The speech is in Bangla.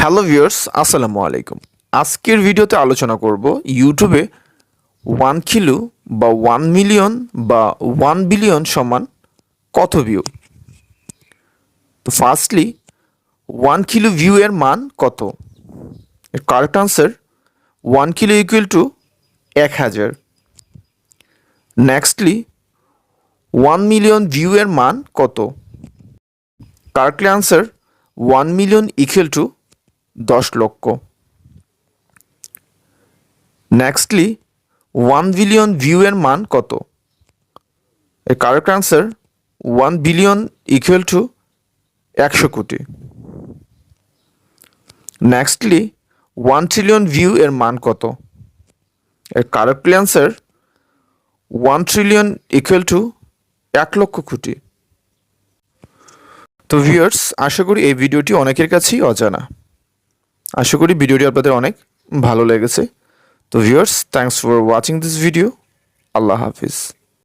হ্যালো ভিউয়ার্স, আসসালামু আলাইকুম। আজকের ভিডিওতে আলোচনা করব ইউটিউবে ওয়ান কিলো বা ওয়ান মিলিয়ন বা ওয়ান বিলিয়ন সমান কত ভিউ তো ফার্স্টলি ওয়ান কিলো ভিউ এর মান কত? এর correct answer one kilo equal to এক হাজার। নেক্সটলি ওয়ান মিলিয়ন ভিউ এর মান কত? Correctly answer one million equal to দশ লক্ষ। নেক্সটলি ওয়ান বিলিয়ন ভিউ এর মান কত? এর correct answer one billion equal to একশো কোটি। নেক্সটলি ওয়ান ট্রিলিয়ন ভিউ এর মান কত? এর correctly answer one trillion equal to এক লক্ষ কোটি। তো ভিউয়ার্স আশা করি এই ভিডিওটি অনেকের কাছেই অজানা। আশা করি ভিডিওটি আপনাদের অনেক ভালো লেগেছে। তো viewers thanks for watching this video Allah Hafiz.